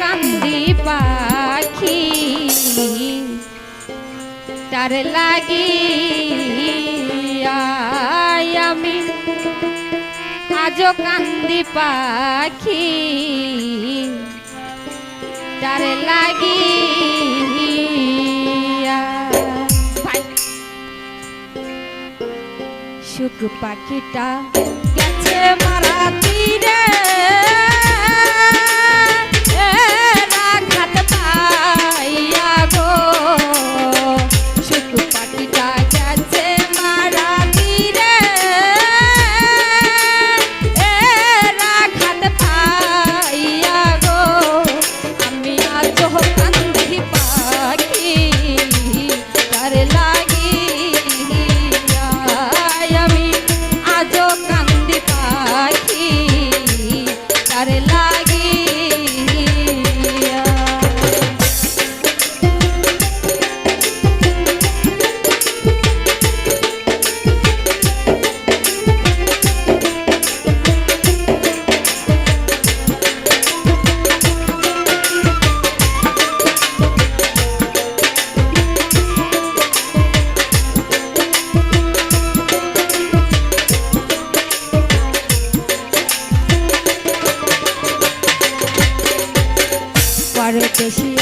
কান্দি পাখি। তার লাগি আমি আজ কান্দি পাখি। তার লাগি শুধু পাখিটা গেছে মারা তীরে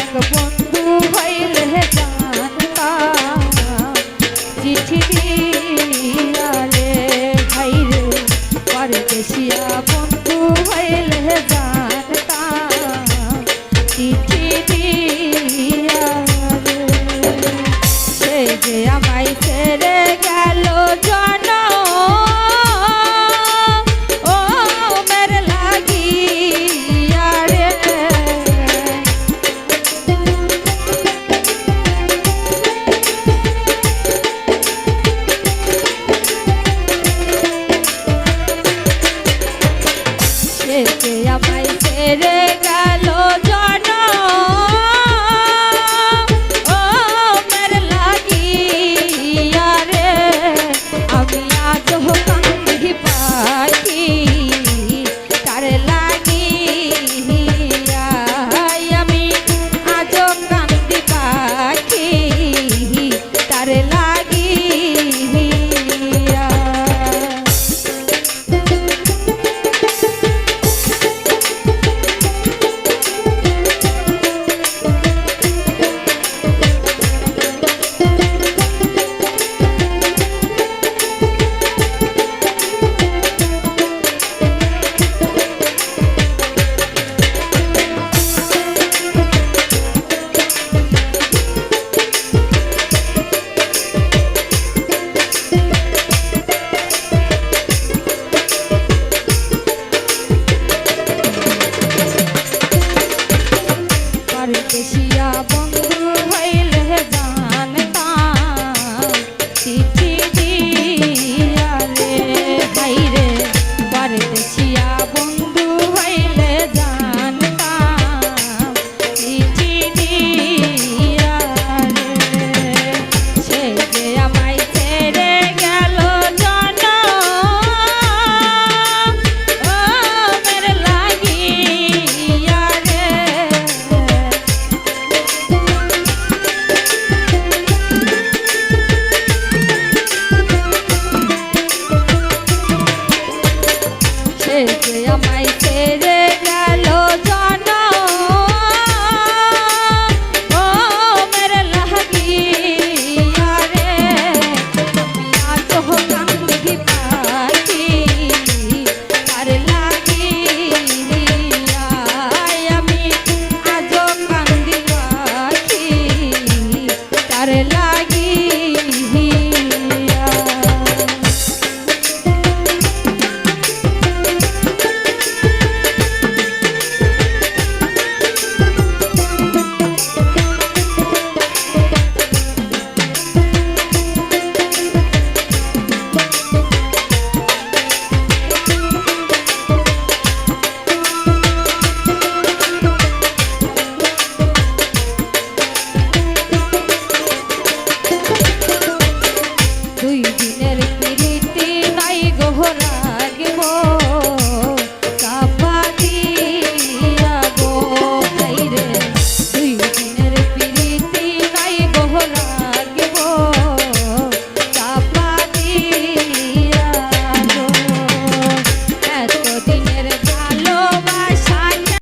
এক বন্ধু হইলে জানতা। চিঠি দিয়ালে ভাইরে পরদেশিয়া বন্ধু হইলে জানতাম চিঠি কে আপাই রে